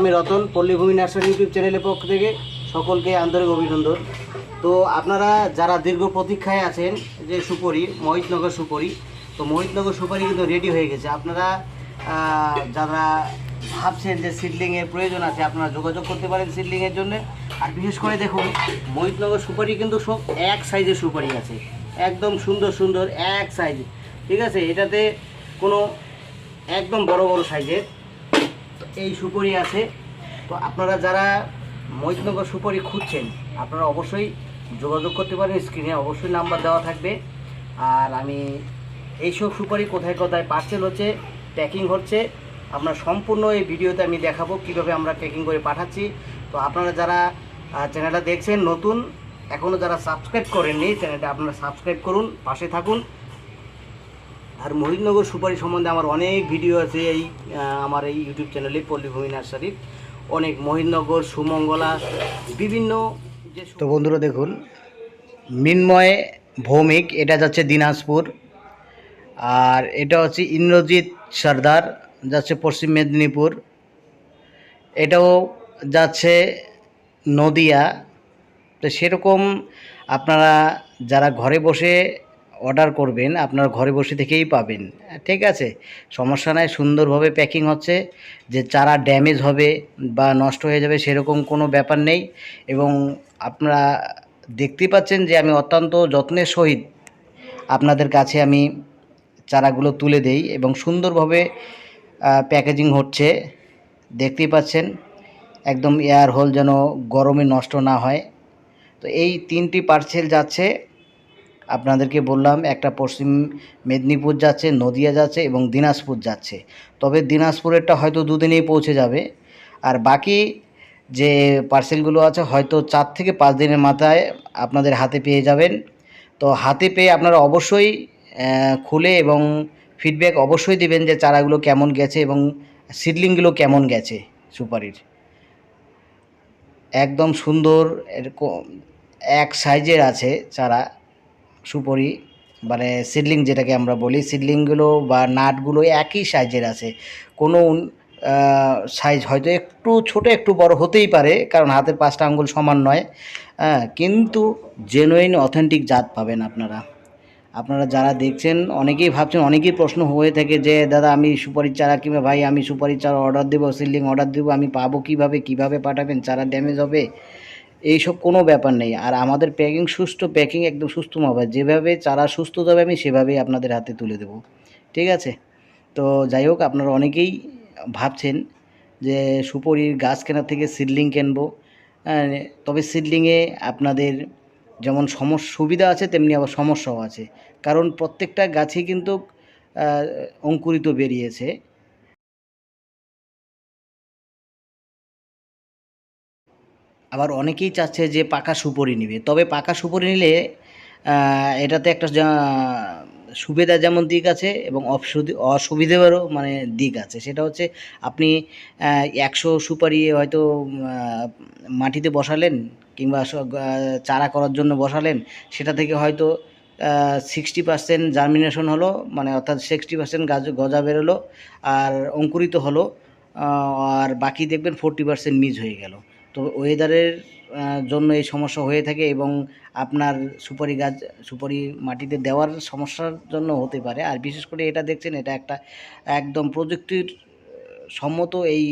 আমি Ratan পল্লীভূমি nursery YouTube চ্যানেলের পক্ষ থেকে সকলকে আন্তরিক অভিনন্দন। তো আপনারা যারা দীর্ঘ প্রতীক্ষায় আছেন যে সুপরি, মহিতনগর সুপরি, তো মহিতনগর সুপারি কিন্তু রেডি হয়ে গেছে। আপনারা যারা ভাবছেন যে সিডলিংয়ের প্রয়োজন আছে, আপনারা যোগাযোগ করতে পারেন সিডলিংয়ের জন্য। আর বিশেষ করে দেখুন, মহিতনগর সুপারি কিন্তু সব এক সাইজের সুপারি আছে। একদম সুন্দর সুন্দর, এক সাইজ ঠিক আছে? এটাতে কোনো একদম বড় বড় সাইজের এই সুপারি আছে। তো আপনারা যারা মৈতনগর সুপারি খুঁজছেন, আপনারা অবশ্যই যোগাযোগ করতে পারেন, স্ক্রিনে অবশ্যই নাম্বার দেওয়া থাকবে। আর আমি এইসব সুপারি কোথায় কোথায় পার্সেল হচ্ছে, প্যাকিং হচ্ছে আপনার সম্পূর্ণ এই ভিডিওতে আমি দেখাবো কীভাবে আমরা প্যাকিং করে পাঠাচ্ছি। তো আপনারা যারা চ্যানেলটা দেখছেন, নতুন এখনও যারা সাবস্ক্রাইব করেননি, চ্যানেলটা আপনারা সাবস্ক্রাইব করুন, পাশে থাকুন। আর মহিদনগর সুপারি সম্বন্ধে আমার অনেক ভিডিও আছে এই আমার এই ইউটিউব চ্যানেলে পল্লীভূমি নার্সারির অনেক মহিদনগর সুমঙ্গলা, বিভিন্ন যে তো বন্ধুরা দেখুন, মিনময় ভৌমিক, এটা যাচ্ছে দিনাজপুর। আর এটা হচ্ছে ইন্দ্রজিৎ সর্দার, যাচ্ছে পশ্চিম মেদিনীপুর। এটাও যাচ্ছে নদিয়া। তো সেরকম আপনারা যারা ঘরে বসে অর্ডার করবেন, আপনার ঘরে বসে থেকেই পাবেন। ঠিক আছে? সমস্যা নাই, সুন্দরভাবে প্যাকিং হচ্ছে। যে চারা ড্যামেজ হবে বা নষ্ট হয়ে যাবে সেরকম কোনো ব্যাপার নেই এবং আপনারা দেখতেই পাচ্ছেন যে আমি অত্যন্ত যত্নের সহিত আপনাদের কাছে আমি চারাগুলো তুলে দেই এবং সুন্দরভাবে প্যাকেজিং হচ্ছে। দেখতেই পাচ্ছেন, একদম এয়ার হোল যেন গরমে নষ্ট না হয়। তো এই তিনটি পার্সেল যাচ্ছে। আপনাদেরকে বললাম, একটা পশ্চিম মেদিনীপুর যাচ্ছে, নদিয়া যাচ্ছে এবং দিনাজপুর যাচ্ছে। তবে দিনাজপুরেরটা হয়তো দুদিনেই পৌঁছে যাবে। আর বাকি যে পার্সেলগুলো আছে, হয়তো চার থেকে পাঁচ দিনের মাথায় আপনাদের হাতে পেয়ে যাবেন। তো হাতে পেয়ে আপনারা অবশ্যই খুলে এবং ফিডব্যাক অবশ্যই দিবেন যে চারাগুলো কেমন গেছে এবং সিডলিংগুলো কেমন গেছে সুপারির। একদম সুন্দর, এরকম এক সাইজের আছে চারা। সুপরি মানে সিডলিং যেটাকে আমরা বলি সিডলিংগুলো বা নাটগুলো একই সাইজের আছে। কোনো সাইজ হয়তো একটু ছোট, একটু বড় হতেই পারে, কারণ হাতের পাঁচটা আঙ্গুল সমান নয়। হ্যাঁ কিন্তু জেনুইন অথেন্টিক জাত পাবেন আপনারা। আপনারা যারা দেখছেন, অনেকেই ভাবছেন, অনেকেই প্রশ্ন হয়ে থাকে যে, দাদা, আমি সুপারির চারা কিংবা ভাই, আমি সুপারির চারা অর্ডার দেবো সিলিং অর্ডার দেবো, আমি পাবো কীভাবে? কীভাবে পাঠাবেন? চারা ড্যামেজ হবে? এইসব কোনো ব্যাপার নেই। আর আমাদের প্যাকিং সুস্থ প্যাকিং একদম সুস্থ হবে যেভাবে চারা সুস্থ যাবে আমি সেভাবেই আপনাদের হাতে তুলে দেবো। ঠিক আছে? তো যাই হোক আপনারা অনেকেই ভাবছেন যে সুপরির গাছ কেনার থেকে সিডলিং কিনবো। হ্যাঁ, তবে সিডলিংয়ে আপনাদের যেমন সমস্যা সুবিধা আছে তেমনি আবার সমস্যাও আছে। কারণ প্রত্যেকটা গাছই কিন্তু অঙ্কুরিত বেরিয়েছে। আবার অনেকেই চাচ্ছে যে পাকা সুপরি নিবে। তবে পাকা সুপরি নিলে এটাতে একটা সুবিধা যেমন দিক আছে এবং অসুবিধে অসুবিধেরও মানে দিক আছে। সেটা হচ্ছে আপনি একশো সুপারি হয়তো মাটিতে বসালেন কিংবা চারা করার জন্য বসালেন, সেটা থেকে হয়তো সিক্সটি পার্সেন্ট জার্মিনেশন হলো মানে অর্থাৎ সিক্সটি পার্সেন্ট গাছ গজা বেরোলো আর অঙ্কুরিত হলো আর বাকি দেখবেন ফোরটি পার্সেন্ট মিস হয়ে গেল। তো ওয়েদারের জন্য এই সমস্যা হয়ে থাকে এবং আপনার সুপারি গাছ, সুপারি মাটিতে দেওয়ার সমস্যার জন্য হতে পারে। আর বিশেষ করে এটা দেখছেন, এটা একটা একদম প্রযুক্তির সম্মত এই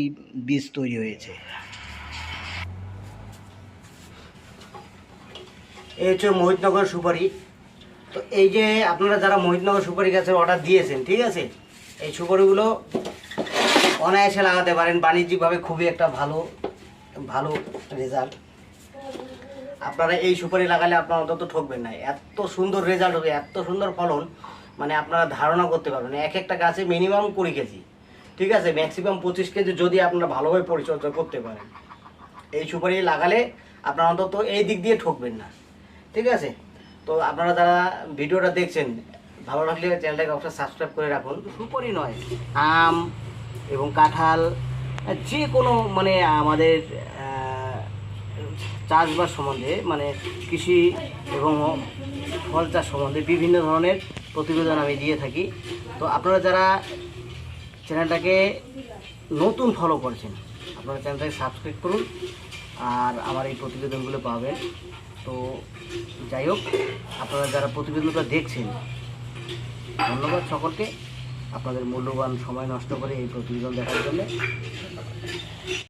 বীজ তৈরি হয়েছে। এই হচ্ছে মোহিতনগর সুপারি। তো এই যে আপনারা যারা মোহিতনগর সুপারি গাছের অর্ডার দিয়েছেন, ঠিক আছে? এই সুপারিগুলো অনায়াসে লাগাতে পারেন, বাণিজ্যিকভাবে খুবই একটা ভালো ভালো রেজাল্ট আপনারা এই সুপারি লাগালে আপনারা অন্তত ঠকবেন না। এত সুন্দর রেজাল্ট হবে, এত সুন্দর ফলন মানে আপনারা ধারণা করতে পারবেন এক একটা গাছে মিনিমাম কুড়ি কেজি, ঠিক আছে? ম্যাক্সিমাম পঁচিশ কেজি যদি আপনারা ভালোভাবে পরিচর্যা করতে পারেন। এই সুপারি লাগালে আপনারা অন্তত এই দিক দিয়ে ঠকবেন না, ঠিক আছে? তো আপনারা যারা ভিডিওটা দেখছেন, ভালো লাগলে চ্যানেলটাকে অবশ্যই সাবস্ক্রাইব করে রাখুন। সুপারি নয়, আম এবং কাঁঠাল যে কোনো মানে আমাদের চাষবাস সম্বন্ধে মানে কৃষি এবং ফল চাষ সম্বন্ধে বিভিন্ন ধরনের প্রতিবেদন আমি দিয়ে থাকি। তো আপনারা যারা চ্যানেলটাকে নতুন ফলো করছেন, আপনারা চ্যানেলটাকে সাবস্ক্রাইব করুন আর আমার এই প্রতিবেদনগুলো পাবেন। তো যাই হোক, আপনারা যারা প্রতিবেদনটা দেখছেন, ধন্যবাদ সকলকে। আপনাদের মূল্যবান সময় নষ্ট করে এই প্রতিবেদন দেখার জন্য।